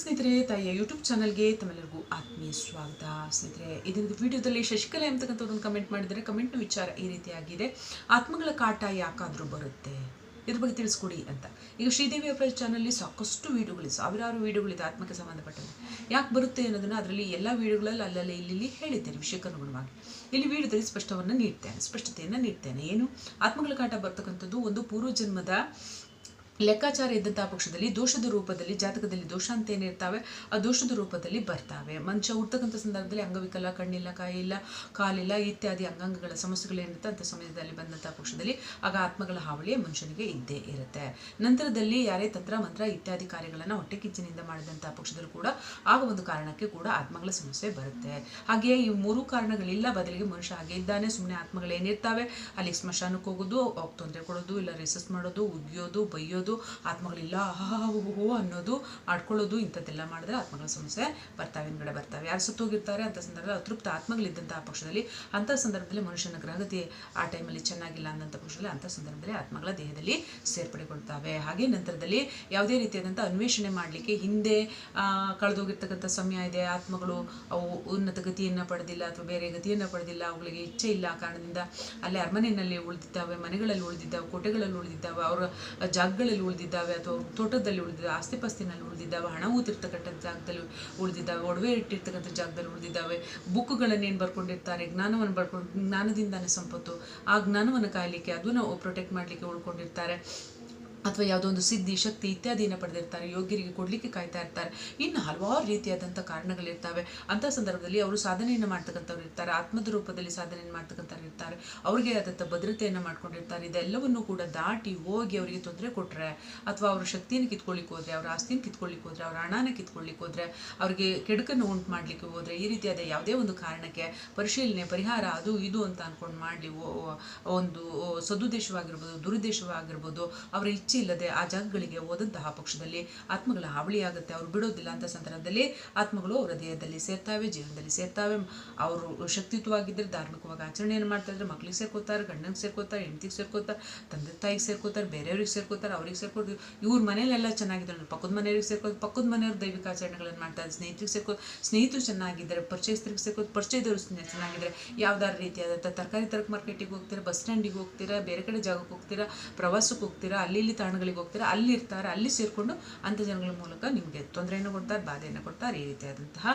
ಸ್ನೇಹಿತರೆ, ತಾಯಿಯ ಯೂಟ್ಯೂಬ್ ಚಾನಲ್ಗೆ ತಮ್ಮೆಲ್ಲರಿಗೂ ಆತ್ಮೀಯ ಸ್ವಾಗತ. ಸ್ನೇಹಿತರೆ ಇದೊಂದು ವಿಡಿಯೋದಲ್ಲಿ ಶಶಿಕಲೆ ಅಂತಕ್ಕಂಥದ್ದೊಂದು ಕಮೆಂಟ್ ಮಾಡಿದರೆ ಕಮೆಂಟ್ನ ವಿಚಾರ ಈ ರೀತಿಯಾಗಿದೆ. ಆತ್ಮಗಳ ಕಾಟ ಯಾಕಾದರೂ ಬರುತ್ತೆ? ಇದ್ರ ಬಗ್ಗೆ ತಿಳಿಸ್ಕೊಡಿ ಅಂತ. ಈಗ ಶ್ರೀದೇವಿ ಅವರ ಚಾನಲ್ಲಿ ಸಾಕಷ್ಟು ವೀಡಿಯೋಗಳು ಸಾವಿರಾರು ವೀಡಿಯೋಗಳಿದೆ ಆತ್ಮಕ್ಕೆ ಸಂಬಂಧಪಟ್ಟಂತೆ. ಯಾಕೆ ಬರುತ್ತೆ ಅನ್ನೋದನ್ನು ಅದರಲ್ಲಿ ಎಲ್ಲ ವೀಡಿಯೋಗಳಲ್ಲಿ ಅಲ್ಲಲ್ಲಿ ಇಲ್ಲಿ ಹೇಳಿದ್ದೇನೆ ವಿಷಯಕ್ಕನುಗುಣವಾಗಿ. ಇಲ್ಲಿ ವೀಡಿಯೋದಲ್ಲಿ ಸ್ಪಷ್ಟವನ್ನು ನೀಡ್ತೇನೆ. ಸ್ಪಷ್ಟತೆಯನ್ನು ನೀಡ್ತೇನೆ. ಏನು? ಆತ್ಮಗಳ ಕಾಟ ಬರ್ತಕ್ಕಂಥದ್ದು ಒಂದು ಪೂರ್ವಜನ್ಮದ ಲೆಕ್ಕಾಚಾರ ಇದ್ದಂತಹ ಪಕ್ಷದಲ್ಲಿ ದೋಷದ ರೂಪದಲ್ಲಿ, ಜಾತಕದಲ್ಲಿ ದೋಷ ಅಂತ ಏನಿರ್ತಾವೆ ಆ ದೋಷದ ರೂಪದಲ್ಲಿ ಬರ್ತಾವೆ. ಮನುಷ್ಯ ಹುಡ್ತಕ್ಕಂಥ ಸಂದರ್ಭದಲ್ಲಿ ಅಂಗವಿಕಲ, ಕಣ್ಣಿಲ್ಲ, ಕಾಯಿಲ್ಲ, ಕಾಲಿಲ್ಲ ಇತ್ಯಾದಿ ಅಂಗಾಂಗಗಳ ಸಮಸ್ಯೆಗಳೇನಿರುತ್ತೆ ಅಂಥ ಸಮಯದಲ್ಲಿ ಬಂದಂಥ ಪಕ್ಷದಲ್ಲಿ, ಆಗ ಆತ್ಮಗಳ ಹಾವಳಿ ಮನುಷ್ಯನಿಗೆ ಇದ್ದೇ ಇರುತ್ತೆ. ನಂತರದಲ್ಲಿ ಯಾರೇ ತಂತ್ರ ಮಂತ್ರ ಇತ್ಯಾದಿ ಕಾರ್ಯಗಳನ್ನು ಹೊಟ್ಟೆ ಕಿಚ್ಚಿನಿಂದ ಮಾಡಿದಂತಹ ಪಕ್ಷದಲ್ಲೂ ಕೂಡ ಆಗ ಒಂದು ಕಾರಣಕ್ಕೆ ಕೂಡ ಆತ್ಮಗಳ ಸಮಸ್ಯೆ ಬರುತ್ತೆ. ಹಾಗೆಯೇ ಈ ಮೂರು ಕಾರಣಗಳಿಲ್ಲ, ಬದಲಿಗೆ ಮನುಷ್ಯ ಹಾಗೆ ಇದ್ದಾನೆ ಸುಮ್ಮನೆ ಆತ್ಮಗಳೇನಿರ್ತಾವೆ, ಅಲ್ಲಿ ಸ್ಮಶಾನಕ್ಕೆ ಹೋಗೋದು ತೊಂದರೆ ಕೊಡೋದು ಇಲ್ಲ ರೆಸಸ್ ಮಾಡೋದು, ಉಗಿಯೋದು, ಬೈಯೋದು ಆತ್ಮಗಳಿಲ್ಲ ಆಹಾ ಹೋ ಅನ್ನೋದು ಆಡ್ಕೊಳ್ಳೋದು ಇಂಥದ್ದೆಲ್ಲ ಮಾಡಿದ್ರೆ ಆತ್ಮಗಳ ಸಮಸ್ಯೆ ಬರ್ತಾವೆ ಹಿಂದ್ಗಡೆ ಬರ್ತಾವೆ. ಯಾರು ಸುತ್ತೋಗಿರ್ತಾರೆ ಅಂತ ಸಂದರ್ಭದಲ್ಲಿ ಅತೃಪ್ತ ಆತ್ಮಗಳಿದ್ದಂತಹ ಪಕ್ಷದಲ್ಲಿ ಅಂಥ ಸಂದರ್ಭದಲ್ಲಿ ಮನುಷ್ಯನ ಗ್ರಹಗತಿ ಆ ಟೈಮಲ್ಲಿ ಚೆನ್ನಾಗಿಲ್ಲ ಅನ್ನೋಂಥ ಪಕ್ಷದಲ್ಲಿ ಅಂಥ ಸಂದರ್ಭದಲ್ಲಿ ಆತ್ಮಗಳ ದೇಹದಲ್ಲಿ ಸೇರ್ಪಡೆಗೊಳ್ತಾವೆ. ಹಾಗೆ ನಂತರದಲ್ಲಿ ಯಾವುದೇ ರೀತಿಯಾದಂಥ ಅನ್ವೇಷಣೆ ಮಾಡಲಿಕ್ಕೆ ಹಿಂದೆ ಆ, ಕಳೆದೋಗಿರ್ತಕ್ಕಂಥ ಸಮಯ ಇದೆ. ಆತ್ಮಗಳು ಅವು ಉನ್ನತ ಗತಿಯನ್ನು ಪಡೆದಿಲ್ಲ ಅಥವಾ ಬೇರೆ ಗತಿಯನ್ನು ಪಡೆದಿಲ್ಲ. ಅವುಗಳಿಗೆ ಇಚ್ಛೆ ಇಲ್ಲ ಆ ಕಾರಣದಿಂದ. ಅಲ್ಲೇ ಅರಮನೆಯಲ್ಲಿ ಉಳಿದಿದ್ದಾವೆ ಮನೆಗಳಲ್ಲಿ ಉಳಿದಿದ್ದಾವೆ ಕೋಟೆಗಳಲ್ಲಿ ಉಳಿದಿದ್ದಾವೆ. ಅವರ ಜಾಗಗಳಲ್ಲಿ ಉಳಿದಿದ್ದಾವೆ ಅಥವಾ ತೋಟದಲ್ಲಿ ಉಳಿದಿದ್ದ ಆಸ್ತಿ ಪಾಸ್ತಿನಲ್ಲಿ ಉಳಿದಿದ್ದಾವೆ, ಹಣ ಊತಿರ್ತಕ್ಕಂಥ ಜಾಗದಲ್ಲಿ ಉಳಿದಿದ್ದಾವೆ, ಒಡವೆ ಇಟ್ಟಿರ್ತಕ್ಕಂಥ ಜಾಗದಲ್ಲಿ ಉಳಿದಿದ್ದಾವೆ ಬುಕ್ಗಳನ್ನೇನು ಬರ್ಕೊಂಡಿರ್ತಾರೆ, ಜ್ಞಾನವನ್ನು ಬರ್ಕೊಂಡು, ಜ್ಞಾನದಿಂದಾನೇ ಸಂಪತ್ತು, ಆ ಜ್ಞಾನವನ್ನು ಕಾಯಲಿಕ್ಕೆ, ಅದನ್ನು ಪ್ರೊಟೆಕ್ಟ್ ಮಾಡಲಿಕ್ಕೆ ಉಳ್ಕೊಂಡಿರ್ತಾರೆ. ಅಥವಾ ಯಾವುದೋ ಒಂದು ಸಿದ್ಧಿ, ಶಕ್ತಿ ಇತ್ಯಾದಿಯನ್ನು ಪಡೆದಿರ್ತಾರೆ, ಯೋಗ್ಯರಿಗೆ ಕೊಡಲಿಕ್ಕೆ ಕಾಯ್ತಾ ಇರ್ತಾರೆ. ಇನ್ನು ಹಲವಾರು ರೀತಿಯಾದಂಥ ಕಾರಣಗಳಿರ್ತವೆ. ಅಂಥ ಸಂದರ್ಭದಲ್ಲಿ ಅವರು ಸಾಧನೆಯನ್ನು ಮಾಡ್ತಕ್ಕಂಥವ್ರು ಇರ್ತಾರೆ, ಆತ್ಮದ ರೂಪದಲ್ಲಿ ಸಾಧನೆಯನ್ನು ಮಾಡ್ತಕ್ಕಂಥವ್ರು ಇರ್ತಾರೆ, ಅವ್ರಿಗೆ ಆದಂಥ ಭದ್ರತೆಯನ್ನು ಮಾಡ್ಕೊಂಡಿರ್ತಾರೆ. ಇದೆಲ್ಲವನ್ನೂ ಕೂಡ ದಾಟಿ ಹೋಗಿ ಅವರಿಗೆ ತೊಂದರೆ ಕೊಟ್ಟರೆ ಅಥವಾ ಅವರ ಶಕ್ತಿಯನ್ನು ಕಿತ್ಕೊಳ್ಳಿಕ್ಕೆ ಹೋದರೆ, ಅವರ ಆಸ್ತಿನ ಕಿತ್ಕೊಳ್ಳಿಕ್ಕೆ ಹೋದರೆ, ಅವರ ಹಣನ ಕಿತ್ಕೊಳ್ಳಿಕ್ಕೆ ಹೋದರೆ, ಅವರಿಗೆ ಕೆಡುಕನ್ನು ಉಂಟು ಮಾಡಲಿಕ್ಕೆ ಹೋದರೆ, ಈ ರೀತಿಯಾದ ಯಾವುದೇ ಒಂದು ಕಾರಣಕ್ಕೆ ಪರಿಶೀಲನೆ, ಪರಿಹಾರ ಅದು ಇದು ಅಂತ ಅಂದ್ಕೊಂಡು ಮಾಡಲಿ ಒಂದು ಸದುದ್ದೇಶವಾಗಿರ್ಬೋದು, ದುರುದ್ದೇಶವಾಗಿರ್ಬೋದು, ಅವರ ಇಚ್ಛೆ ಇಲ್ಲದೆ ಆ ಜಾಗಗಳಿಗೆ ಹೋದಂತಹ ಪಕ್ಷದಲ್ಲಿ ಆತ್ಮಗಳ ಹಾವಳಿಯಾಗುತ್ತೆ ಅವರು ಬಿಡೋದಿಲ್ಲ ಅಂತ ಸಂದರ್ಭದಲ್ಲಿ ಆತ್ಮಗಳು ಅವರ ದೇಹದಲ್ಲಿ ಸೇರ್ತಾವೆ, ಜೀವನದಲ್ಲಿ ಸೇರ್ತಾವೆ. ಅವರು ಶಕ್ತಿಯುತವಾಗಿದ್ದರೆ ಧಾರ್ಮಿಕವಾಗಿ ಆಚರಣೆಯನ್ನು ಮಾಡ್ತಾ ಇದ್ರೆ ಮಕ್ಳಿಗೆ ಸೇರ್ಕೋತಾರೆ ಗಂಡನಿಗೆ ಸೇರ್ಕೋತಾರೆ ಹೆಂಡತಿಗೆ ಸೇರ್ಕೋತಾರೆ ತಂದೆ ತಾಯಿಗೆ ಸೇರ್ಕೋತಾರೆ ಬೇರೆಯವ್ರಿಗೆ ಸೇರ್ಕೋತಾರೆ ಅವ್ರಿಗೆ ಸೇರ್ಕೊಡ್ತೀವಿ ಇವ್ರ ಮನೇಲೆಲ್ಲ ಚೆನ್ನಾಗಿದ್ದಾರೆ ಪಕ್ಕದ ಮನೆಯವ್ರಿಗೆ ಸೇರ್ಕೋದು ಪಕ್ಕದ ಮನೆಯವ್ರ ದೈವಿಕ ಆಚರಣೆಗಳನ್ನು ಮಾಡ್ತಾರೆ, ಸ್ನೇಹಿತರಿಗೆ ಸೇರ್ಕೋ ಸ್ನೇಹಿತರು ಚೆನ್ನಾಗಿದ್ದಾರೆ ಪರಿಚಯಸ್ತರಿಗೆ ಸೇರ್ಕೋದು ಪರಿಚಯದವರು ಚೆನ್ನಾಗಿದ್ದಾರೆ. ಯಾವ್ದಾದ್ರು ರೀತಿಯಾದಂಥ ತರಕಾರಿ ತರಕ ಮಾರ್ಕೆಟಿಗೆ ಹೋಗ್ತೀರಾ ಬಸ್ ಸ್ಟ್ಯಾಂಡಿಗೆ ಹೋಗ್ತೀರಾ, ಬೇರೆ ಕಡೆ ಜಾಗಕ್ಕೆ ಹೋಗ್ತೀರಾ, ಪ್ರವಾಸಕ್ಕೆ ಹೋಗ್ತೀರಾ, ಅಲ್ಲಿ ಇಲ್ಲಿ ತಾಣಗಳಿಗೆ ಹೋಗ್ತೀರಾ, ಅಲ್ಲಿ ಇರ್ತಾರೆ, ಅಲ್ಲಿ ಸೇರಿಕೊಂಡು ಅಂಥ ಜನಗಳ ಮೂಲಕ ನಿಮಗೆ ತೊಂದರೆಯನ್ನು ಕೊಡ್ತಾರೆ, ಬಾಧೆಯನ್ನು ಕೊಡ್ತಾರೆ, ಈ ರೀತಿಯಾದಂತಹ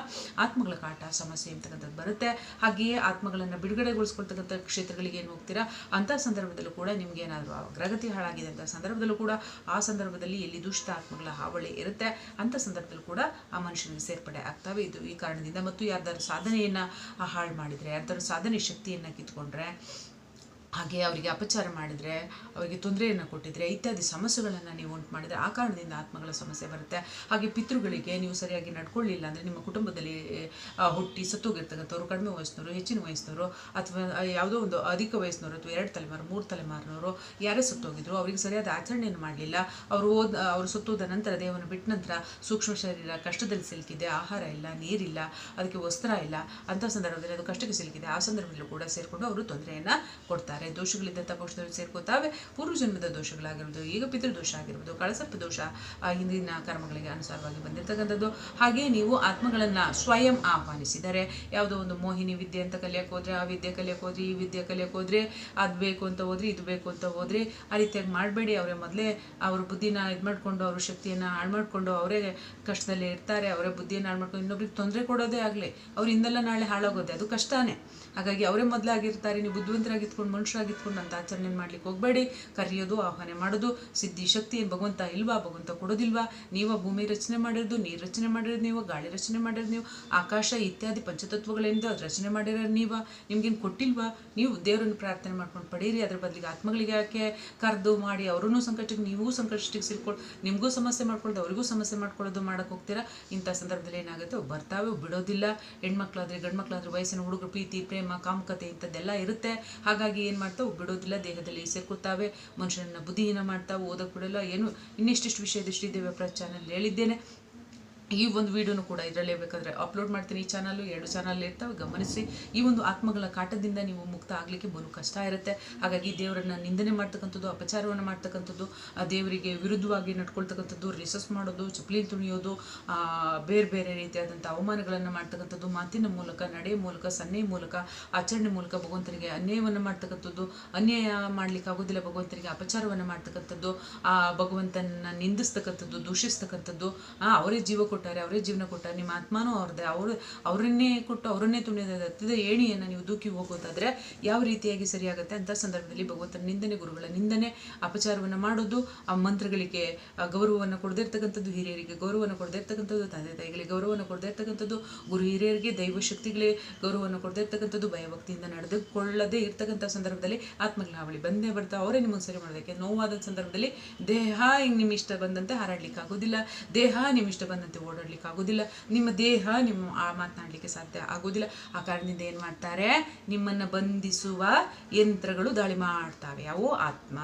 ಆತ್ಮಗಳ ಕಾಟ, ಸಮಸ್ಯೆ ಅಂತಕ್ಕಂಥದ್ದು ಬರುತ್ತೆ. ಹಾಗೆಯೇ ಆತ್ಮಗಳನ್ನು ಬಿಡುಗಡೆಗೊಳಿಸ್ಕೊಳ್ತಕ್ಕಂಥ ಕ್ಷೇತ್ರಗಳಿಗೆ ಏನು ಹೋಗ್ತೀರಾ, ಅಂಥ ಸಂದರ್ಭದಲ್ಲೂ ಕೂಡ ನಿಮ್ಗೆ ಏನಾದರೂ ಅಗ್ರಗತಿ ಹಾಳಾಗಿದೆ ಅಂತ ಸಂದರ್ಭದಲ್ಲೂ ಕೂಡ ಆ ಸಂದರ್ಭದಲ್ಲಿ ಎಲ್ಲಿ ದುಷ್ಟ ಆತ್ಮಗಳ ಹಾವಳಿ ಇರುತ್ತೆ, ಅಂಥ ಸಂದರ್ಭದಲ್ಲೂ ಕೂಡ ಆ ಮನುಷ್ಯನಿಗೆ ಸೇರ್ಪಡೆ ಆಗ್ತವೆ. ಇದು ಈ ಕಾರಣದಿಂದ ಮತ್ತು ಯಾರ್ದಾರು ಸಾಧನೆಯನ್ನು ಹಾಳು ಮಾಡಿದರೆ ಯಾರ್ದಾರು ಸಾಧನೆ ಶಕ್ತಿಯನ್ನು ಕಿತ್ಕೊಂಡ್ರೆ ಹಾಗೆ ಅವರಿಗೆ ಅಪಚಾರ ಮಾಡಿದರೆ, ಅವರಿಗೆ ತೊಂದರೆಯನ್ನು ಕೊಟ್ಟಿದ್ರೆ, ಇತ್ಯಾದಿ ಸಮಸ್ಯೆಗಳನ್ನು ನೀವು ಉಂಟು ಮಾಡಿದರೆ ಆ ಕಾರಣದಿಂದ ಆತ್ಮಗಳ ಸಮಸ್ಯೆ ಬರುತ್ತೆ. ಹಾಗೆ ಪಿತೃಗಳಿಗೆ ನೀವು ಸರಿಯಾಗಿ ನಡ್ಕೊಳ್ಳಿಲ್ಲ ಅಂದರೆ ನಿಮ್ಮ ಕುಟುಂಬದಲ್ಲಿ ಹುಟ್ಟಿ ಸತ್ತೋಗಿರ್ತಕ್ಕಂಥವ್ರು, ಕಡಿಮೆ ವಯಸ್ಸಿನವರು, ಹೆಚ್ಚಿನ ವಯಸ್ಸಿನವರು ಅಥವಾ ಯಾವುದೋ ಒಂದು ಅಧಿಕ ವಯಸ್ಸಿನವರು ಅಥವಾ ಎರಡು ತಲೆಮಾರು, ಮೂರು ತಲೆಮಾರಿನವರು ಯಾರೇ ಸತ್ತೋಗಿದ್ರು ಅವರಿಗೆ ಸರಿಯಾದ ಆಚರಣೆಯನ್ನು ಮಾಡಲಿಲ್ಲ. ಅವರು ಓದ್, ಅವರು ಸತ್ತೋದ ನಂತರ ದೇಹವನ್ನು ಬಿಟ್ಟ ನಂತರ ಸೂಕ್ಷ್ಮ ಶರೀರ ಕಷ್ಟದಲ್ಲಿ ಸಿಲುಕಿದೆ, ಆಹಾರ ಇಲ್ಲ, ನೀರಿಲ್ಲ, ಅದಕ್ಕೆ ವಸ್ತ್ರ ಇಲ್ಲ. ಅಂಥ ಸಂದರ್ಭದಲ್ಲಿ ಅದು ಕಷ್ಟಕ್ಕೆ ಸಿಲುಕಿದೆ. ಆ ಸಂದರ್ಭದಲ್ಲೂ ಕೂಡ ಸೇರಿಕೊಂಡು ಅವರು ತೊಂದರೆಯನ್ನು ಕೊಡ್ತಾರೆ. ದೋಷಗಳಿದ್ದಂಥ ಪಕ್ಷದಲ್ಲಿ ಸೇರ್ಕೋತಾವೆ. ಪೂರ್ವಜನ್ಮದ ದೋಷಗಳಾಗಿರ್ಬೋದು ಈಗ ಪಿತೃದೋಷ ಆಗಿರ್ಬೋದು ಕಳಸರ್ಪ ದೋಷ ಹಿಂದಿನ ಕರ್ಮಗಳಿಗೆ ಅನುಸಾರವಾಗಿ ಬಂದಿರತಕ್ಕಂಥದ್ದು. ಹಾಗೆ ನೀವು ಆತ್ಮಗಳನ್ನು ಸ್ವಯಂ ಆಹ್ವಾನಿಸಿದರೆ, ಯಾವುದೋ ಒಂದು ಮೋಹಿನಿ ವಿದ್ಯೆ ಅಂತ ಕಲಿಯಕ್ಕೆ ಹೋದ್ರೆ, ಆ ವಿದ್ಯೆ ಕಲಿಯಕ್ಕೆ ಹೋದ್ರೆ, ಈ ವಿದ್ಯೆ ಕಲಿಯಕ್ಕೆ ಹೋದ್ರೆ, ಅದು ಬೇಕು ಅಂತ ಹೋದ್ರೆ, ಇದು ಬೇಕು ಅಂತ ಹೋದ್ರೆ, ಆ ರೀತಿಯಾಗಿ ಮಾಡಬೇಡಿ. ಅವರೇ ಮೊದಲೇ ಅವ್ರ ಬುದ್ಧಿನ ಇದು ಮಾಡಿಕೊಂಡು, ಅವ್ರ ಶಕ್ತಿಯನ್ನು ಹಾಳು ಮಾಡಿಕೊಂಡು, ಅವರೇ ಕಷ್ಟದಲ್ಲಿ ಇರ್ತಾರೆ. ಅವರೇ ಬುದ್ಧಿಯನ್ನು ಹಾಳು ಮಾಡ್ಕೊಂಡು, ಇನ್ನೊಬ್ರಿಗೆ ತೊಂದರೆ ಕೊಡೋದೇ ಆಗಲಿ. ಅವರಿಂದೆಲ್ಲ ನಾಳೆ ಹಾಳಾಗೋದೆ, ಅದು ಕಷ್ಟನೇ. ಹಾಗಾಗಿ ಅವರೇ ಮೊದಲಾಗಿರ್ತಾರೆ. ನೀವು ಬುದ್ಧಿವಂತರಾಗಿತ್ಕೊಂಡು ಮನುಷ್ಯರಾಗಿತ್ಕೊಂಡು ಅಂತ ಆಚರಣೆ ಮಾಡ್ಲಿಕ್ಕೆ ಹೋಗಬೇಡಿ. ಕರೆಯೋದು, ಆಹ್ವಾನ ಮಾಡೋದು, ಸಿದ್ಧಿ, ಶಕ್ತಿ ಏನು ಭಗವಂತ ಇಲ್ವಾ? ಭಗವಂತ ಕೊಡೋದಿಲ್ವಾ? ನೀವು ಭೂಮಿ ರಚನೆ ಮಾಡಿರೋದು, ನೀರು ರಚನೆ ಮಾಡಿರೋದು ನೀವು, ಗಾಳಿ ರಚನೆ ಮಾಡಿರೋದು ನೀವು, ಆಕಾಶ ಇತ್ಯಾದಿ ಪಂಚತತ್ವಗಳಿಂದ ರಚನೆ ಮಾಡಿರೋದು ನೀವ. ನಿಮ್ಗೇನು ಕೊಟ್ಟಿಲ್ವಾ? ನೀವು ದೇವರನ್ನು ಪ್ರಾರ್ಥನೆ ಮಾಡ್ಕೊಂಡು ಪಡೀರಿ. ಅದ್ರ ಬದಲಿಗೆ ಆತ್ಮಗಳಿಗೆ ಯಾಕೆ ಕರೆದು ಮಾಡಿ ಅವರೂ ಸಂಕಷ್ಟಕ್ಕೆ, ನೀವು ಸಂಕಷ್ಟಕ್ಕೆ ಸಿಲ್ಕೊಂಡು ನಿಮಗೂ ಸಮಸ್ಯೆ ಮಾಡ್ಕೊಳ್ಳೋದು ಅವರಿಗೂ ಸಮಸ್ಯೆ ಮಾಡ್ಕೊಳ್ಳೋದು ಮಾಡಕ್ಕೆ ಹೋಗ್ತೀರಾ? ಇಂಥ ಸಂದರ್ಭದಲ್ಲಿ ಏನಾಗುತ್ತೆ? ಬರ್ತಾವೆ ಬಿಡೋದಿಲ್ಲ. ಹೆಣ್ಮಕ್ಳಾದ್ರೆ ಗಂಡ್ಮಕ್ಳಾದ್ರೆ ವಯಸ್ಸಿನ ಹುಡುಗರು, ಪ್ರೀತಿ, ಪ್ರೇಮ, ಕಾಮಕತೆ ಇಂಥದ್ದೆಲ್ಲ ಇರುತ್ತೆ. ಹಾಗಾಗಿ ಏನು ಮಾಡ್ತಾವೆ ಬಿಡೋದಿಲ್ಲ ದೇಹದಲ್ಲಿ ಸೇರ್ಕೊತಾವೆ ಮನುಷ್ಯನನ್ನ ಬುದ್ಧಿಹೀನ ಮಾಡ್ತಾವೆ ಓದಕ್ಕೆ ಬಿಡಲ್ಲ, ಏನು ಇನ್ನಿಷ್ಟಿಷ್ಟು ವಿಷಯದ ಶ್ರೀದೇವಿ ಚಾನಲ್ ಹೇಳಿದ್ದೇನೆ. ಈ ಒಂದು ವಿಡಿಯೋನು ಕೂಡ ಇದರಲ್ಲೇ ಬೇಕಾದರೆ ಅಪ್ಲೋಡ್ ಮಾಡ್ತೀನಿ. ಈ ಚಾನಲ್ಲು ಎರಡು ಚಾನಲ್ ಇರ್ತಾವೆ, ಗಮನಿಸಿ. ಈ ಒಂದು ಆತ್ಮಗಳ ಕಾಟದಿಂದ ನೀವು ಮುಕ್ತ ಆಗಲಿಕ್ಕೆ ಬಲು ಕಷ್ಟ ಇರುತ್ತೆ. ಹಾಗಾಗಿ ದೇವರನ್ನು ನಿಂದನೆ ಮಾಡ್ತಕ್ಕಂಥದ್ದು, ಅಪಚಾರವನ್ನು ಮಾಡ್ತಕ್ಕಂಥದ್ದು ದೇವರಿಗೆ ವಿರುದ್ಧವಾಗಿ ನಡ್ಕೊಳ್ತಕ್ಕಂಥದ್ದು ರಿಸರ್ಚ್ ಮಾಡೋದು, ಚಪ್ಪಲಿ ತುಣಿಯೋದು ಬೇರೆ ಬೇರೆ ರೀತಿಯಾದಂಥ ಅವಮಾನಗಳನ್ನು ಮಾಡ್ತಕ್ಕಂಥದ್ದು, ಮಾತಿನ ಮೂಲಕ ನಡೆ ಮೂಲಕ ಸನ್ನೆ ಮೂಲಕ, ಆಚರಣೆ ಮೂಲಕ ಭಗವಂತನಿಗೆ ಅನ್ಯಾಯವನ್ನು ಮಾಡ್ತಕ್ಕಂಥದ್ದು, ಅನ್ಯಾಯ ಮಾಡ್ಲಿಕ್ಕೆ ಆಗೋದಿಲ್ಲ ಭಗವಂತನಿಗೆ, ಅಪಚಾರವನ್ನು ಮಾಡ್ತಕ್ಕಂಥದ್ದು, ಆ ಭಗವಂತನ ನಿಂದಿಸ್ತಕ್ಕಂಥದ್ದು, ದೂಷಿಸ್ತಕ್ಕಂಥದ್ದು ಅವರೇ ಜೀವ ಕೊಟ್ಟಾರೆ, ಅವರೇ ಜೀವನ ಕೊಟ್ಟಾರೆ, ನಿಮ್ಮ ಆತ್ಮನೂ ಅವ್ರದ್ದೇ. ಅವರು, ಅವರನ್ನೇ ಕೊಟ್ಟು ಅವರನ್ನೇ ಹತ್ತಿದ ಏಣಿಯನ್ನು ನೀವು ದೂಕಿ ಹೋಗೋದಾದ್ರೆ ಯಾವ ರೀತಿಯಾಗಿ ಸರಿಯಾಗುತ್ತೆ ಅಂತ ಸಂದರ್ಭದಲ್ಲಿ ಭಗವಂತನ ನಿಂದನೆ ಗುರುಗಳ ನಿಂದನೆ ಅಪಚಾರವನ್ನು ಮಾಡೋದು, ಆ ಮಂತ್ರಗಳಿಗೆ ಗೌರವವನ್ನು ಕೊಡದೇ ಇರ್ತಕ್ಕಂಥದ್ದು ಹಿರಿಯರಿಗೆ ಗೌರವವನ್ನು ಕೊಡದೇ ಇರ್ತಕ್ಕಂಥದ್ದು ತಂದೆ ತಾಯಿಗಳಿಗೆ ಗೌರವವನ್ನು ಕೊಡದೇ ಇರ್ತಕ್ಕಂಥದ್ದು ಗುರು ಹಿರಿಯರಿಗೆ ದೈವ ಶಕ್ತಿಗಳಿಗೆ ಗೌರವವನ್ನು ಕೊಡದೇ ಇರ್ತಕ್ಕಂಥದ್ದು ಭಯಭಕ್ತಿಯಿಂದ ನಡೆದುಕೊಳ್ಳದೇ ಇರ್ತಕ್ಕಂಥ ಸಂದರ್ಭದಲ್ಲಿ ಆತ್ಮಜ್ಞಾವಳಿ ಹಾವಳಿ ಬಂದೇ ಬರ್ತಾ, ಅವರೇ ನಿಮಗೆ ಸರಿ ಮಾಡೋದಕ್ಕೆ ನೋವಾದ ಸಂದರ್ಭದಲ್ಲಿ ದೇಹ ನಿಮ್ಮ ಇಷ್ಟ ಬಂದಂತೆ ಹಾರಾಡ್ಲಿಕ್ಕೆ ಆಗೋದಿಲ್ಲ ದೇಹ ನಿಮ್ಮ ಇಷ್ಟ ಬಂದಂತೆ ಓಡಾಡ್ಲಿಕ್ಕೆ ಆಗೋದಿಲ್ಲ. ನಿಮ್ಮ ದೇಹ ನಿಮ್ಮ, ಆ ಮಾತನಾಡಲಿಕ್ಕೆ ಸಾಧ್ಯ ಆಗೋದಿಲ್ಲ. ಆ ಕಾರಣದಿಂದ ಏನು ಮಾಡ್ತಾರೆ? ನಿಮ್ಮನ್ನು ಬಂಧಿಸುವ ಯಂತ್ರಗಳು ದಾಳಿ ಮಾಡ್ತಾವೆ. ಅವು ಆತ್ಮ.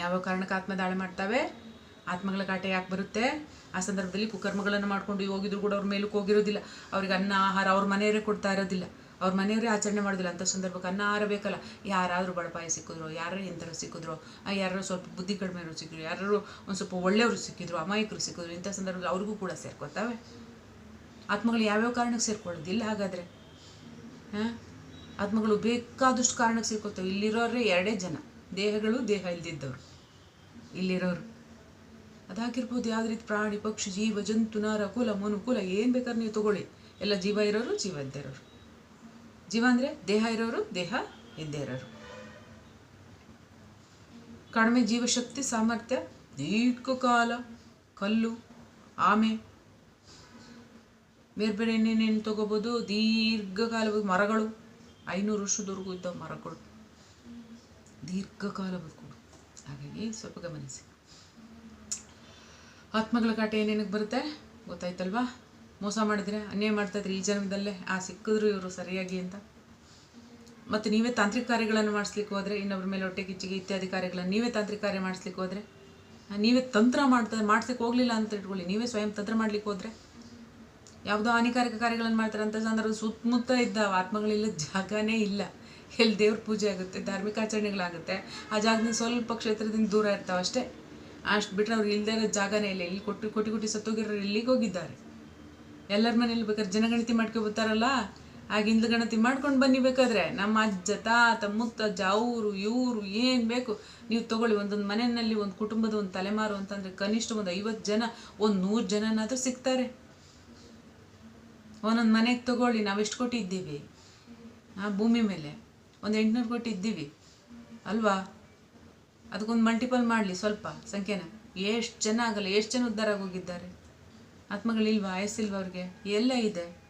ಯಾವ ಕಾರಣಕ್ಕೆ ಆತ್ಮ ದಾಳಿ ಮಾಡ್ತಾವೆ? ಆತ್ಮಗಳ ಕಾಟ ಯಾಕೆ ಬರುತ್ತೆ? ಆ ಸಂದರ್ಭದಲ್ಲಿ ಕುಕರ್ಮಗಳನ್ನು ಮಾಡ್ಕೊಂಡು ಹೋಗಿದ್ರು ಕೂಡ ಅವ್ರ ಮೇಲಕ್ಕೆ ಹೋಗಿರೋದಿಲ್ಲ. ಅವ್ರಿಗೆ ಅನ್ನ, ಆಹಾರ ಅವ್ರ ಮನೆಯವರೇ ಕೊಡ್ತಾ ಇರೋದಿಲ್ಲ. ಅವ್ರ ಮನೆಯವರೇ ಆಚರಣೆ ಮಾಡೋದಿಲ್ಲ. ಅಂಥ ಸಂದರ್ಭಕ್ಕೆ ಅನ್ನ ಬೇಕಲ್ಲ. ಯಾರಾದರೂ ಬಡಪಾಯಿ ಸಿಕ್ಕಿದ್ರು, ಯಾರು ಎಂಥವ್ರು ಸಿಕ್ಕಿದ್ರು ಯಾರು ಸ್ವಲ್ಪ ಬುದ್ಧಿ ಕಡಿಮೆ ಸಿಕ್ಕಿದ್ರು ಯಾರು ಒಂದು ಸ್ವಲ್ಪ ಒಳ್ಳೆಯವರು ಸಿಕ್ಕಿದ್ರು, ಅಮಾಯಕರು ಸಿಕ್ಕಿದ್ರು, ಇಂಥ ಸಂದರ್ಭದಲ್ಲಿ ಅವ್ರಿಗೂ ಕೂಡ ಸೇರ್ಕೊತಾವೆ ಆತ್ಮಗಳು ಯಾವ್ಯಾವ ಕಾರಣಕ್ಕೆ ಸೇರ್ಕೊಳ್ಳೋದಿಲ್ಲ ಹಾಗಾದರೆ. ಹಾಂ? ಆತ್ಮಗಳು ಬೇಕಾದಷ್ಟು ಕಾರಣಕ್ಕೆ ಸೇರ್ಕೊತಾವೆ ಇಲ್ಲಿರೋರೇ ಎರಡೇ ಜನ. ದೇಹಗಳು, ದೇಹ ಇಲ್ದಿದ್ದವರು. ಇಲ್ಲಿರೋರು. ಅದಾಗಿರ್ಬೋದು ಯಾವುದೇ ರೀತಿ ಪ್ರಾಣಿ, ಪಕ್ಷಿ, ಜೀವ, ಜಂತು, ನರ, ಕುಲ ಮನುಕುಲ ಏನು ಬೇಕಾದ್ರೆ ನೀವು ತಗೊಳ್ಳಿ. ಎಲ್ಲ ಜೀವ ಇರೋರು, ಜೀವ ಇದ್ದೇ ಇರೋರು ಜೀವ ಅಂದರೆ ದೇಹ ಇರೋರು, ದೇಹ ಇದ್ದೇ ಇರೋರು. ಕಡಿಮೆ ಜೀವಶಕ್ತಿ, ಸಾಮರ್ಥ್ಯ ದೀರ್ಘಕಾಲ ಕಲ್ಲು, ಆಮೆ ಬೇರೆ ಬೇರೆ ಏನೇನೇನು ತಗೋಬೋದು? ದೀರ್ಘಕಾಲ ಮರಗಳು, ಐನೂರು ವರ್ಷದವರೆಗೂ ಇದ್ದ ಮರಗಳು. ದೀರ್ಘಕಾಲ ಬದುಕೋದು ಹಾಗಾಗಿ ಸ್ವಲ್ಪ ಗಮನಿಸಿ. ಆತ್ಮಗಳ ಕಾಟ ಏನೇನಕ್ಕೆ ಬರುತ್ತೆ? ಗೊತ್ತಾಯ್ತಲ್ವಾ? ಮೋಸ ಮಾಡಿದ್ರೆ, ಅನ್ಯಾಯ ಮಾಡ್ತಾಯಿದ್ರೆ ಈ ಜನ್ಮದಲ್ಲೇ, ಆ ಸಿಕ್ಕಿದ್ರು ಇವರು ಸರಿಯಾಗಿ ಅಂತ. ಮತ್ತು ನೀವೇ ತಾಂತ್ರಿಕ ಕಾರ್ಯಗಳನ್ನು ಮಾಡಿಸ್ಲಿಕ್ಕೆ ಹೋದರೆ ಇನ್ನೊಬ್ಬರ ಮೇಲೆ ಹೊಟ್ಟೆ ಕಿಚ್ಚಿಗೆ ಇತ್ಯಾದಿ ಕಾರ್ಯಗಳನ್ನು ನೀವೇ ತಾಂತ್ರಿಕ ಕಾರ್ಯ ಮಾಡಿಸ್ಲಿಕ್ಕೆ ಹೋದರೆ ನೀವೇ ತಂತ್ರ ಮಾಡ್ತಾ ಮಾಡ್ಸಕ್ಕೆ ಹೋಗಲಿಲ್ಲ ಅಂತ ಇಟ್ಕೊಳ್ಳಿ, ನೀವೇ ಸ್ವಯಂ ತಂತ್ರ ಮಾಡ್ಲಿಕ್ಕೆ ಹೋದರೆ. ಯಾವುದೋ ಹಾನಿಕಾರಕ ಕಾರ್ಯಗಳನ್ನು ಮಾಡ್ತಾರೆ ಅಂತ ಸಂದರ್ಭ ಸುತ್ತಮುತ್ತ ಇದ್ದ ಆತ್ಮಗಳಿಲ್ಲ ಜಾಗನೇ ಇಲ್ಲ. ಎಲ್ಲಿ ದೇವ್ರ ಪೂಜೆ ಆಗುತ್ತೆ, ಧಾರ್ಮಿಕ ಆಚರಣೆಗಳಾಗುತ್ತೆ, ಆ ಜಾಗದಿಂದ ಸ್ವಲ್ಪ ಕ್ಷೇತ್ರದಿಂದ ದೂರ ಇರ್ತಾವೆ ಅಷ್ಟೇ ಅಷ್ಟು ಬಿಟ್ಟರೆ ಅವ್ರು ಇಲ್ಲದೇ ಇರೋ ಜಾಗನೇ ಇಲ್ಲ, ಇಲ್ಲಿ ಕೊಟ್ಟು, ಕೋಟಿ ಕೋಟಿ ಸತ್ತೋಗಿರೋರು ಇಲ್ಲಿಗೆ ಹೋಗಿದ್ದಾರೆ. ಎಲ್ಲರ ಮನೇಲಿ ಬೇಕಾದ್ರೆ ಜನಗಣತಿ ಮಾಡ್ಕೊಬರ್ತಾರಲ್ಲ ಆಗಿಂದ ಗಣತಿ ಮಾಡ್ಕೊಂಡು ಬನ್ನಿ ಬೇಕಾದ್ರೆ. ನಮ್ಮ ಅಜ್ಜ, ತಾತ, ಮುತ್ತಜ್ಜ, ಅವರು, ಇವರು ಏನು ಬೇಕು, ನೀವು ತಗೊಳ್ಳಿ. ಒಂದೊಂದು ಮನೆಯಲ್ಲಿ ಒಂದು ಕುಟುಂಬದ ಒಂದು ತಲೆಮಾರು ಅಂತಂದರೆ ಕನಿಷ್ಠ ಒಂದು ಐವತ್ತು ಜನ, ಒಂದು ನೂರು ಜನನಾದರೂ ಸಿಗ್ತಾರೆ. ಒಂದೊಂದು ಮನೆಗೆ ತಗೊಳ್ಳಿ. ನಾವು ಎಷ್ಟು ಕೋಟಿ ಇದ್ದೀವಿ? ಆ, ಭೂಮಿ ಮೇಲೆ. ಒಂದು ಎಂಟುನೂರು ಕೊಟ್ಟಿದ್ದೀವಿ ಅಲ್ವಾ? ಅದಕ್ಕೊಂದು ಮಲ್ಟಿಪಲ್ ಮಾಡಲಿ ಸ್ವಲ್ಪ ಸಂಖ್ಯೆನ. ಎಷ್ಟು ಜನ ಆಗಲ್ಲ, ಎಷ್ಟು ಜನ ಉದ್ಧಾರ ಆಗೋಗಿದ್ದಾರೆ? ಆತ್ಮಗಳಿಲ್ವಾ? ಆಯಸ್ಸಿಲ್ವಾ ಅವ್ರಿಗೆ ಎಲ್ಲ ಇದೆ?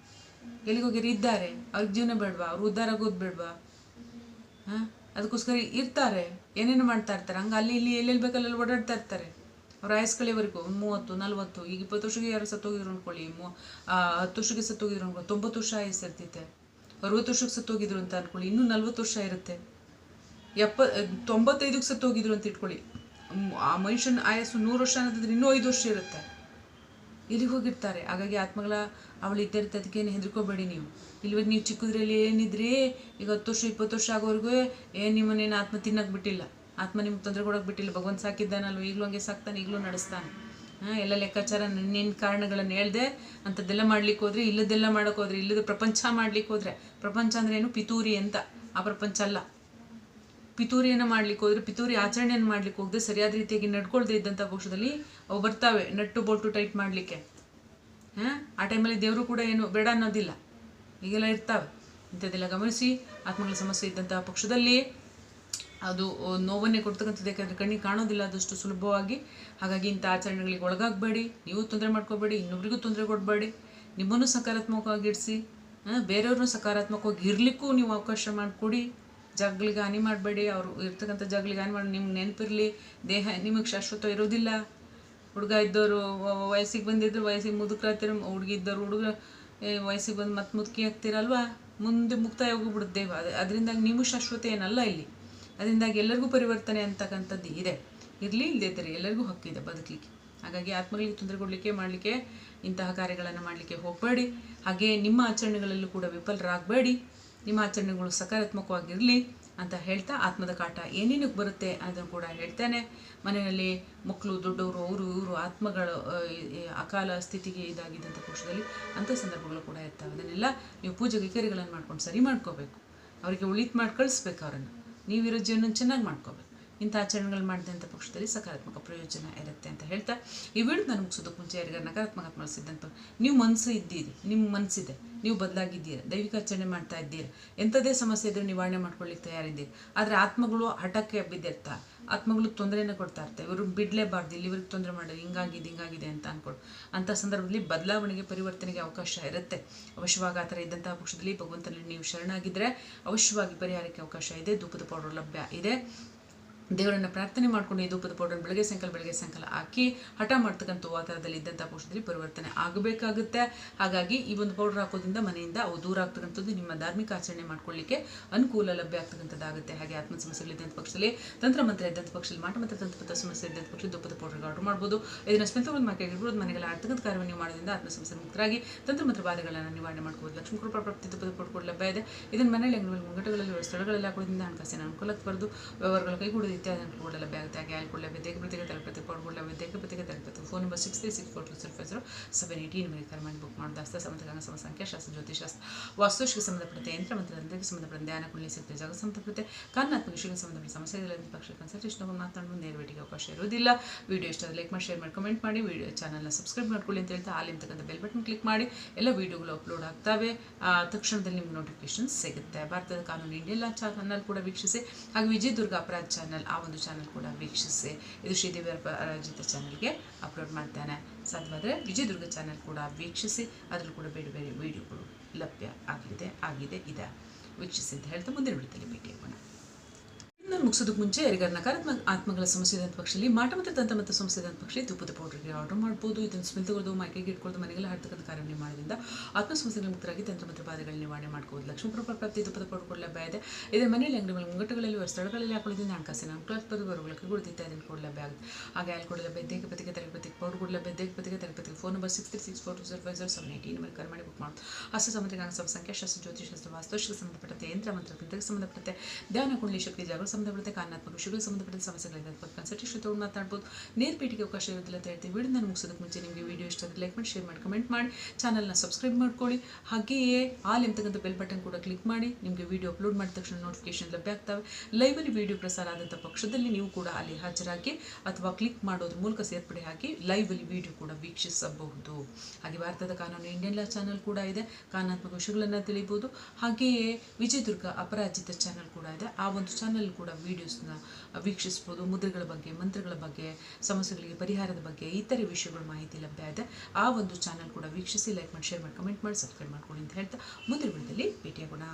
ಎಲ್ಲಿಗೆ ಹೋಗಿರಿ ಇದ್ದಾರೆ ಅವ್ರಿಗೆ ಜೀವನ ಬೇಡವಾ? ಅವ್ರು ಉದ್ಧಾರ ಆಗೋದು ಬೇಡ್ವಾ? ಹಾಂ? ಅದಕ್ಕೋಸ್ಕರ ಇರ್ತಾರೆ. ಏನೇನು ಮಾಡ್ತಾ ಇರ್ತಾರೆ. ಹಂಗೆ ಅಲ್ಲಿ ಇಲ್ಲಿ ಎಲ್ಲೆಲ್ಲಿ ಬೇಕಲ್ಲಿ ಓಡಾಡ್ತಾ ಇರ್ತಾರೆ. ಅವ್ರ ಆಯಸ್ಕಳಿವರೆಗೂ ಮೂವತ್ತು, ನಲ್ವತ್ತು, ಈಗ ಇಪ್ಪತ್ತು ವರ್ಷಕ್ಕೆ ಯಾರು ಸತ್ತೋಗಿದ್ರು ಅಂದ್ಕೊಳ್ಳಿ ಮೂ ಹತ್ತು ವರ್ಷಕ್ಕೆ ಸತ್ತೋಗಿದ್ರು ಅನ್ಕೊಳ್ಳಿ. ತೊಂಬತ್ತು ವರ್ಷ ಆಯಸ್ಸು ಇರ್ತೈತೆ ಅರವತ್ತು ವರ್ಷಕ್ಕೆ ಸತ್ತೋಗಿದ್ರು ಅಂತ ಅನ್ಕೊಳ್ಳಿ. ಇನ್ನೂ ನಲ್ವತ್ತು ವರ್ಷ ಇರುತ್ತೆ. ಎಪ್ಪ, ತೊಂಬತ್ತೈದಕ್ಕೆ ಸತ್ತೋಗಿದ್ರು ಅಂತ ಇಟ್ಕೊಳ್ಳಿ. ಆ ಮನುಷ್ಯನ ಆಯಸ್ಸು ನೂರು ವರ್ಷ ಅನ್ನೋದಿದ್ರೆ ಇನ್ನೂ ಐದು ವರ್ಷ ಇರುತ್ತೆ. ಎಲ್ಲಿಗೆ ಹೋಗಿರ್ತಾರೆ? ಹಾಗಾಗಿ ಆತ್ಮಗಳ ಅವಳು ಇದ್ದರೆ ಅದಕ್ಕೇನು ಹೆದರ್ಕೋಬೇಡಿ ನೀವು. ಇಲ್ಲಿವರೆಗೆ ನೀವು ಚಿಕ್ಕದ್ರಲ್ಲಿ ಏನಿದ್ರಿ, ಈಗ ಹತ್ತು ವರ್ಷ, ಇಪ್ಪತ್ತು ವರ್ಷ ಆಗೋವರೆಗೂ ಏನು ನಿಮ್ಮನ್ನೇನು ಆತ್ಮ ತಿನ್ನಕ್ಕೆ ಬಿಟ್ಟಿಲ್ಲ. ಆತ್ಮ ನಿಮ್ಗೆ ತೊಂದರೆ ಕೊಡೋಕೆ ಬಿಟ್ಟಿಲ್ಲ. ಭಗವಂತ ಸಾಕಿದ್ದಾನಲ್ವ? ಈಗಲೂ ಹಂಗೆ ಸಾಕ್ತಾನೆ, ಈಗಲೂ ನಡೆಸ್ತಾನೆ. ಹಾಂ, ಎಲ್ಲ ಲೆಕ್ಕಾಚಾರ ನಿನ್ನ ಕಾರಣಗಳನ್ನು ಹೇಳ್ದೆ, ಅಂಥದ್ದೆಲ್ಲ ಮಾಡ್ಲಿಕ್ಕೆ ಹೋದ್ರೆ ಇಲ್ಲದೆಲ್ಲ ಮಾಡೋಕೆ ಹೋದ್ರೆ, ಇಲ್ಲದ ಪ್ರಪಂಚ ಮಾಡ್ಲಿಕ್ಕೆ ಹೋದ್ರೆ, ಪ್ರಪಂಚ ಅಂದ್ರೆ ಏನು? ಪಿತೂರಿ ಅಂತ. ಆ ಪ್ರಪಂಚ ಅಲ್ಲ. ಪಿತೂರಿಯನ್ನು ಮಾಡ್ಲಿಕ್ಕೆ ಹೋದ್ರೆ, ಪಿತೂರಿ ಆಚರಣೆಯನ್ನು ಮಾಡ್ಲಿಕ್ಕೆ ಹೋಗದೆ ಸರಿಯಾದ ರೀತಿಯಾಗಿ ನಡ್ಕೊಳ್ದೇ ಇದ್ದಂಥ ಪಕ್ಷದಲ್ಲಿ ಅವು ಬರ್ತಾವೆ, ನಟ್ಟು ಬೋಲ್ಟು ಟೈಟ್ ಮಾಡಲಿಕ್ಕೆ. ಹಾಂ? ಆ ಟೈಮಲ್ಲಿ ದೇವರು ಕೂಡ ಏನು ಬೇಡ ಅನ್ನೋದಿಲ್ಲ. ಈಗೆಲ್ಲ ಇರ್ತಾವೆ. ಇಂಥದ್ದೆಲ್ಲ ಗಮನಿಸಿ, ಆತ್ಮಗಳ ಸಮಸ್ಯೆ ಇದ್ದಂತಹ ಪಕ್ಷದಲ್ಲಿ ಅದು ನೋವನ್ನೇ ಕೊಡ್ತಕ್ಕಂಥದ್ದು, ಯಾಕಂದರೆ ಕಣ್ಣಿಗೆ ಕಾಣೋದಿಲ್ಲ ಅದಷ್ಟು ಸುಲಭವಾಗಿ. ಹಾಗಾಗಿ ಇಂಥ ಆಚರಣೆಗಳಿಗೆ ಒಳಗಾಗಬೇಡಿ. ನೀವು ತೊಂದರೆ ಮಾಡ್ಕೋಬೇಡಿ, ಇನ್ನೊಬ್ರಿಗೂ ತೊಂದರೆ ಕೊಡಬೇಡಿ. ನಿಮ್ಮನ್ನು ಸಕಾರಾತ್ಮಕವಾಗಿ ಇಡಿಸಿ ಬೇರೆಯವ್ರನ್ನೂ ಸಕಾರಾತ್ಮಕವಾಗಿ ಇರಲಿಕ್ಕೂ ನೀವು ಅವಕಾಶ ಮಾಡಿಕೊಡಿ. ಜಾಗಗಳಿಗೆ ಹಾನಿ ಮಾಡಬೇಡಿ, ಅವರು ಇರ್ತಕ್ಕಂಥ ಜಗ್ಳಿಗೆ ಹಾನಿ ಮಾಡಿ ನಿಮ್ಗೆ ನೆನಪಿರಲಿ, ದೇಹ ನಿಮಗೆ ಶಾಶ್ವತ ಇರೋದಿಲ್ಲ ಹುಡುಗ ಇದ್ದವರು ವಯಸ್ಸಿಗೆ ಬಂದಿದ್ರು, ವಯಸ್ಸಿಗೆ ಮುದುಕರಾಗ್ತೀರ, ಹುಡುಗಿ ಇದ್ದವರು ಹುಡುಗ ವಯಸ್ಸಿಗೆ ಬಂದು ಮತ್ತೆ ಮುದುಕಿ ಆಗ್ತೀರಲ್ವಾ? ಮುಂದೆ ಮುಕ್ತಾಯ ಹೋಗ್ಬಿಡುತ್ತೆ ಅದು, ಅದರಿಂದಾಗಿ ನೀವು ಶಾಶ್ವತ ಏನಲ್ಲ ಇಲ್ಲಿ. ಅದರಿಂದಾಗಿ ಎಲ್ಲರಿಗೂ ಪರಿವರ್ತನೆ ಅಂತಕ್ಕಂಥದ್ದು ಇದೆ. ಇರಲಿ ಇಲ್ಲದೆ ಇದ್ದರೆ ಎಲ್ಲರಿಗೂ ಹಕ್ಕಿದೆ ಬದುಕಲಿಕ್ಕೆ. ಹಾಗಾಗಿ ಆತ್ಮಗಳಿಗೆ ತೊಂದರೆ ಕೊಡಲಿಕ್ಕೆ, ಮಾಡಲಿಕ್ಕೆ, ಇಂತಹ ಕಾರ್ಯಗಳನ್ನು ಮಾಡಲಿಕ್ಕೆ ಹೋಗಬೇಡಿ. ಹಾಗೆಯೇ ನಿಮ್ಮ ಆಚರಣೆಗಳಲ್ಲೂ ಕೂಡ ವಿಫಲರಾಗಬೇಡಿ. ನಿಮ್ಮ ಆಚರಣೆಗಳು ಸಕಾರಾತ್ಮಕವಾಗಿರಲಿ ಅಂತ ಹೇಳ್ತಾ ಆತ್ಮದ ಕಾಟ ಏನೇನಕ್ಕೆ ಬರುತ್ತೆ ಅದನ್ನು ಕೂಡ ಹೇಳ್ತೇನೆ. ಮನೆಯಲ್ಲಿ ಮಕ್ಕಳು, ದೊಡ್ಡವರು, ಅವರು, ಇವರು ಆತ್ಮಗಳು ಅಕಾಲ ಸ್ಥಿತಿಗೆ ಇದಾಗಿದ್ದಂಥ ಪಕ್ಷದಲ್ಲಿ ಅಂಥ ಸಂದರ್ಭಗಳು ಕೂಡ ಇರ್ತವೆ. ಅದನ್ನೆಲ್ಲ ನೀವು ಪೂಜೆ ಕೈಕರ್ಯಗಳನ್ನು ಮಾಡ್ಕೊಂಡು ಸರಿ ಮಾಡ್ಕೋಬೇಕು. ಅವರಿಗೆ ಉಳಿತು ಮಾಡಿ ಕಳಿಸ್ಬೇಕು ಅವರನ್ನು. ನೀವಿರೋ ಜೀವನ ಚೆನ್ನಾಗಿ ಮಾಡ್ಕೋಬೇಕು. ಇಂಥ ಆಚರಣೆಗಳು ಮಾಡಿದಂಥ ಪಕ್ಷದಲ್ಲಿ ಸಕಾರಾತ್ಮಕ ಪ್ರಯೋಜನ ಇರುತ್ತೆ ಅಂತ ಹೇಳ್ತಾ, ಈ ವಿಡಿಯೋ ನಾನು ಮುಗಿಸೋದಕ್ಕೆ ಮುಂಚೆ ಯಾರಿಗಾರ ನಕಾರಾತ್ಮಕ ಸಿದ್ಧಾಂತ ನೀವು ಮನಸ್ಸು ಇದ್ದೀರಿ, ನಿಮ್ಮ ಮನಸ್ಸಿದೆ, ನೀವು ಬದಲಾಗಿದ್ದೀರ, ದೈವಿಕ ಆಚರಣೆ ಮಾಡ್ತಾ ಇದ್ದೀರ ಎಂಥದೇ ಸಮಸ್ಯೆ ಇದ್ರೂ ನಿವಾರಣೆ ಮಾಡ್ಕೊಳ್ಳಿಕ್ಕೆ ತಯಾರಿದ್ದೀರಿ, ಆದರೆ ಆತ್ಮಗಳು ಹಠಕ್ಕೆ ಬಿದ್ದಿರ್ತಾ, ಆತ್ಮಗಳು ತೊಂದರೆನ ಕೊಡ್ತಾ ಇರ್ತವೆ ಇವರು ಬಿಡಲೇಬಾರ್ದು, ಇಲ್ಲಿ ಇವ್ರಿಗೆ ತೊಂದರೆ ಮಾಡೋದು ಹಿಂಗಾಗಿದೆ ಹಿಂಗಾಗಿದೆ ಅಂತ ಅನ್ಕೊಂಡು ಅಂಥ ಸಂದರ್ಭದಲ್ಲಿ ಬದಲಾವಣೆಗೆ, ಪರಿವರ್ತನೆಗೆ ಅವಕಾಶ ಇರುತ್ತೆ. ಅವಶ್ಯವಾಗಿ ಆ ಥರ ಇದ್ದಂಥ ಪಕ್ಷದಲ್ಲಿ ಭಗವಂತನಲ್ಲಿ ನೀವು ಶರಣಾಗಿದ್ದರೆ ಅವಶ್ಯವಾಗಿ ಪರಿಹಾರಕ್ಕೆ ಅವಕಾಶ ಇದೆ, ಧೂಪದ ಪೌಡರ್ ಲಭ್ಯ ಇದೆ. ದೇವರನ್ನ ಪ್ರಾರ್ಥನೆ ಮಾಡ್ಕೊಂಡು ಈ ಧೂಪದ ಪೌಡರ್ ಬೆಳಗ್ಗೆ ಸಾಯಂಕಾಲ ಬೆಳಗ್ಗೆ ಸಾಯಂಕಾಲ ಹಾಕಿ ಹಠ ಮಾಡ್ತಕ್ಕಂಥ ವಾತಾವರಣದಲ್ಲಿ ಇದ್ದಂಥ ಪಕ್ಷದಲ್ಲಿ ಪರಿವರ್ತನೆ ಆಗಬೇಕಾಗುತ್ತೆ. ಹಾಗಾಗಿ ಈ ಒಂದು ಪೌಡರ್ ಹಾಕೋದ್ರಿಂದ ಮನೆಯಿಂದ ಅವು ದೂರ ಆಗ್ತಕ್ಕಂಥದ್ದು ನಿಮ್ಮ ಧಾರ್ಮಿಕ ಆಚರಣೆ ಮಾಡ್ಕೊಳ್ಳಿಕ್ಕೆ ಅನುಕೂಲ ಲಭ್ಯ ಆಗ್ತಕ್ಕಂಥದ್ದಾಗುತ್ತೆ. ಹಾಗೆ ಆತ್ಮ ಸಮಸ್ಯೆಗಳಿದ್ದಂಥ ಪಕ್ಷದಲ್ಲಿ ತಂತ್ರ ಮಂತ್ರ ಇದ್ದಂಥ ಪಕ್ಷದಲ್ಲಿ ಮಾಟ ತಂತ್ರ ಸಮಸ್ಯೆ ಇದ್ದಂಥ ಪಕ್ಷದಲ್ಲಿ ಧೂಪದ ಪೌಡರ್ ಆರ್ಡರ್ ಮಾಡ್ಬೋದು. ಇದನ್ನು ಸ್ಮಿತವನ್ನು ಮಾರ್ಕೆಟ್ ಇರ್ಬೋದು ಮನೆಗಳ ಆಡ್ತಕ್ಕಂಥ ಕಾರ್ಯವನ್ನು ನೀವು ಮಾಡೋದ್ರಿಂದ ಆತ್ಮ ಸಮಸ್ಯೆ ಮುಕ್ತರಾಗಿ ತಂತ್ರ ಮಂತ್ರ ಬಾಧೆಗಳನ್ನು ನಿವಾರಣೆ ಮಾಡ್ಕೋಬೋದು ಲಕ್ಷ್ಮೀ ಕೃಪಾ ಪ್ರಾಪ್ತಿ, ಧೂಪದ ಪೌಡರ್ ಕೂಡ ಲಭ್ಯ ಇದೆ. ಇದನ್ನು ಮನೆಯಲ್ಲಿ ಮುಂಗಟ್ಟುಗಳಲ್ಲಿ ಸ್ಥಳಗಳಲ್ಲಿ ಹಾಕೋದ್ರಿಂದ ಹಣಕಾಸಿನ ಅನುಕೂಲಕ್ಕೆ ಬರೆದು ವ್ಯವಹಾರಗಳ ಕೈಗೂಡೋದು ಲಭ್ಯ ಆಗುತ್ತೆ ಹಾಗೆ ಆಲ್ಕೋಡ್ ಲಭ್ಯ ದೇಹ ಪ್ರತಿಗೆ ತಲುಪತ್ತೆ ಪೌಡ್ ಲಭ್ಯ ದೇಹ ಪ್ರತಿಗೆ ತಲುಪತ್ತೆ phone number six three six four two zero five zero seven eighteen ಮೇಲೆ ಕರೆ ಮಾಡಿ ಬುಕ್ ಮಾಡಿದ ಹಸ್ತ ಸಂಬಂಧ ಸಮ ಸಂಖ್ಯಾ ಶಾಸ್ತ್ರ ಜ್ಯೋತಿಷಾಸ್ತ್ರ ವಾಸ್ತುಶಿಗೆ ಸಂಬಂಧಪಟ್ಟ ಯಂತ್ರ ಮತ್ತು ತಂತ್ರಕ್ಕೆ ಸಂಬಂಧಪಟ್ಟ ಧ್ಯಾನ ಕುಳ್ಳಿ ಸಿಗ್ತದೆ ಜಾಗ ಸಂಬಂಧಪಟ್ಟ ಕಾರಣಾತ್ಮಕ ವಿಷಯಕ್ಕೆ ಸಂಬಂಧಪಟ್ಟ ಸಮಸ್ಯೆಗಳಲ್ಲಿ ಪಕ್ಷ ಕನ್ಸಲ್ಟೇಷನ್ ಮಾತನಾಡುವ ನೇರ ಭೇಟಿಗೆ ಅವಕಾಶ ಇರೋದಿಲ್ಲ ವಿಡಿಯೋ ಇಷ್ಟ ಲೈಕ್ ಮಾಡಿ ಶೇರ್ ಮಾಡಿ ಕಮೆಂಟ್ ಮಾಡಿ ವಿಡಿಯೋ ಚಾನಲ್ನ ಸಬ್ಸ್ಕ್ರೈಬ್ ಮಾಡ್ಕೊಳ್ಳಿ ಅಂತ ಹೇಳ್ತಾ ಅಲ್ಲಿ ಅಂತಕ್ಕಂಥ ಬೆಲ್ ಬಟನ್ ಕ್ಲಿಕ್ ಮಾಡಿ ಎಲ್ಲ ವಿಡಿಯೋಗಳು ಅಪ್ಲೋಡ್ ಆಗ್ತವೆ ತಕ್ಷಣದಲ್ಲಿ ನಿಮ್ಗೆ ನೋಟಿಫಿಕೇಶನ್ ಸಿಗುತ್ತೆ ಭಾರತದ ಕಾನೂನು ಇಂಡಿಯಾ ಚಾನಲ್ ಕೂಡ ವೀಕ್ಷಿಸಿ ಹಾಗೆ ವಿಜಯ್ ದುರ್ಗ ಅಪರಾಧ ಚಾನಲ್ ಆ ಒಂದು ಚಾನಲ್ ಕೂಡ ವೀಕ್ಷಿಸಿ. ಇದು ಶ್ರೀದೇವಿ ಅಪರಾಜಿತ ಚಾನಲ್ಗೆ ಅಪ್ಲೋಡ್ ಮಾಡ್ತಾನೆ. ಸಾಧ್ಯವಾದರೆ ವಿಜಯದುರ್ಗ ಚಾನಲ್ ಕೂಡ ವೀಕ್ಷಿಸಿ. ಅದರಲ್ಲೂ ಕೂಡ ಬೇರೆ ಬೇರೆ ವಿಡಿಯೋಗಳು ಲಭ್ಯ ಆಗಿದೆ ಆಗಿದೆ, ಇದೆ. ವೀಕ್ಷಿಸಿ ಅಂತ ಹೇಳ್ತಾ ಮುಂದಿನ ವಿಡಿಯೋದಲ್ಲಿ ಭೇಟಿ ಆಗೋಣ ಮುಗಿಸೋದಕ್ಕೆ ಮುಂಚೆ ಯಾರಿಗಾರು ನಕಾರಾತ್ಮಕ ಆತ್ಮಗಳ ಸಮಸ್ಯೆ ಇದ್ದಂಥ ಪಕ್ಷದಲ್ಲಿ ಮಾಟ ಮತ್ತು ತಂತ ಮತ್ತು ಸಮಸ್ಯೆ ಇದ್ದಂಥ ಪಕ್ಷದಲ್ಲಿ ತುಪ್ಪದ ಪೌಡ್ರಿಗೆ ಆರ್ಡರ್ ಮಾಡ್ಬೋದು. ಇದನ್ನು ಸ್ಮೆಲ್ ತಗೊಳ್ಳೋದು ಮೈಕೆಗೆ ಇಟ್ಕೊಳ್ಳೋದು ಮನೆಗೆಲ್ಲ ಹಾಡ್ತಕ್ಕಂಥ ಕಾರ್ಯ ಮಾಡೋದ್ರಿಂದ ಆತ್ಮ ಸಮಸ್ಯೆಗಳ ಮುಕ್ತರಾಗಿ ತಂತ್ರ ಮತ್ತು ಬಾಧೆಗಳ ನಿವಾರಣೆ ಮಾಡ್ಕೋದು ಲಕ್ಷ್ಮೀಪ್ರಭಾ ಪ್ರಾಪ್ತಿ ತುಪ್ಪದ ಪೌಡರ್ ಕೊಡಲಭ್ಯ ಇದೆ. ಇದರ ಮನೆಯಲ್ಲಿ ಅಂಗಡಿಗಳ ಮುಂಗಟ್ಟುಗಳಲ್ಲಿ ಸ್ಥಳಗಳಲ್ಲಿ ಹಾಕೊಳ್ಳೋದ್ರಿಂದ ಹಣಕಾಸಿನ ಅನುಕೂಲ ಬರುಗಳಿಗೆ ಅದನ್ನು ಇದನ್ನು ಕೊಡಲಭ್ಯ ಆಗುತ್ತೆ. ಹಾಗೆ ಅಲ್ಲಿ ಕೊಡಲಭ್ಯ ಪೌಡ್ರ್ ತಲೆಪತಿಗೆ ಪೌಡರ್ ಕೊಡಲಭ್ಯ ದೇಹಪತಿಗೆ ತಲೆಪತಿಗೆ phone number six three six four two zero five zero seven eight ಈ ನಂಬರ್ ಕರೆ ಮಾಡಿ ಬುಕ್ ಮಾಡೋದು ಹಸ್ತ ಸಂಬಂಧಿಕ ಸಂಖ್ಯಾಶಾಸ್ತ್ರ ಜ್ಯೋತಿಷಾಸ್ತ್ರ ವಾಸ್ತುಶಕ್ಕೆ ಸಂಬಂಧಪಟ್ಟಂತೆ, ಯಂತ್ರ, ಮಂತ್ರ ತಂತ್ರಕ್ಕೆ ಸಂಬಂಧಪಟ್ಟಂತೆ, ಧ್ಯಾನ, ಕುಂಡಲಿ, ಶಕ್ತಿ, ಜಾಗೃತ ಸಂಬಂಧಪಟ್ಟ ಸಂಬಂಧಪಟ್ಟಂತೆ ಕಾರಣಾತ್ಮಕ ವಿಷಯಗಳಿಗೆ ಸಂಬಂಧಪಟ್ಟ ಸಮಸ್ಯೆಗಳಿಂದ ಕನ್ಸಲ್ಟೇಷನ್ ತೊಗೊಂಡು ಮಾತಾಡ್ಬೋದು. ನೇರ ಭೇಟಿಗೆ ಅವಕಾಶ ಇರೋದಿಲ್ಲ ಅಂತ ಹೇಳ್ತೀವಿ ವಿಡಿಯೋ ನಾನು ಮುಗಿಸೋದಕ್ಕೆ ಮುಂಚೆ ನಿಮಗೆ ವಿಡಿಯೋ ಇಷ್ಟ ಆದರೆ ಲೈಕ್ ಮಾಡಿ ಶೇರ್ ಮಾಡಿ ಕಮೆಂಟ್ ಮಾಡಿ. ಚಾನಲ್ನ ಸಬ್ಸ್ಕ್ರೈಬ್ ಮಾಡ್ಕೊಳ್ಳಿ. ಹಾಗೆಯೇ ಆಲ್ ಎಂತಕ್ಕಂಥ ಬೆಲ್ ಬಟನ್ ಕೂಡ ಕ್ಲಿಕ್ ಮಾಡಿ. ನಿಮಗೆ ವಿಡಿಯೋ ಅಪ್ಲೋಡ್ ಮಾಡಿದ ತಕ್ಷಣ ನೋಟಿಫಿಕೇಶನ್ ಲಭ್ಯ ಆಗ್ತವೆ. ಲೈವಲ್ಲಿ ವಿಡಿಯೋ ಪ್ರಸಾರ ಆದಂಥ ಪಕ್ಷದಲ್ಲಿ ನೀವು ಕೂಡ ಅಲ್ಲಿ ಹಾಜರಾಗಿ ಅಥವಾ ಕ್ಲಿಕ್ ಮಾಡೋದ್ರ ಮೂಲಕ ಸೇರ್ಪಡೆ ಹಾಕಿ ಲೈವಲ್ಲಿ ವಿಡಿಯೋ ಕೂಡ ವೀಕ್ಷಿಸಬಹುದು. ಹಾಗೆ ಭಾರತದ ಕಾನೂನು ಇಂಡಿಯನ್ ಲಾ ಚಾನಲ್ ಕೂಡ ಇದೆ. ಕಾನೂನಾತ್ಮಕ ವಿಷಯಗಳನ್ನು ತಿಳಿಬೋದು. ಹಾಗೆಯೇ ವಿಜಯದುರ್ಗ ಅಪರಾಜಿತ ಚಾನಲ್ ಕೂಡ ಇದೆ. ಆ ಒಂದು ಚಾನಲ್ ಕೂಡ ವೀಡಿಯೋಸ್ನ ವೀಕ್ಷಿಸ್ಬೋದು ಮುದ್ರೆಗಳ ಬಗ್ಗೆ, ಮಂತ್ರಗಳ ಬಗ್ಗೆ, ಸಮಸ್ಯೆಗಳಿಗೆ ಪರಿಹಾರದ ಬಗ್ಗೆ, ಇತರೆ ವಿಷಯಗಳ ಮಾಹಿತಿ ಲಭ್ಯ ಇದೆ. ಆ ಒಂದು ಚಾನಲ್ ಕೂಡ ವೀಕ್ಷಿಸಿ ಲೈಕ್ ಮಾಡಿ ಶೇರ್ ಮಾಡಿ ಕಮೆಂಟ್ ಮಾಡಿ ಸಬ್ಸ್ಕ್ರೈಬ್ ಮಾಡ್ಕೊಳ್ಳಿ ಅಂತ ಹೇಳ್ತಾ ಮುಂದಿನ ವಿಡಿಯೋದಲ್ಲಿ ಭೇಟಿಯಾಗೋಣ.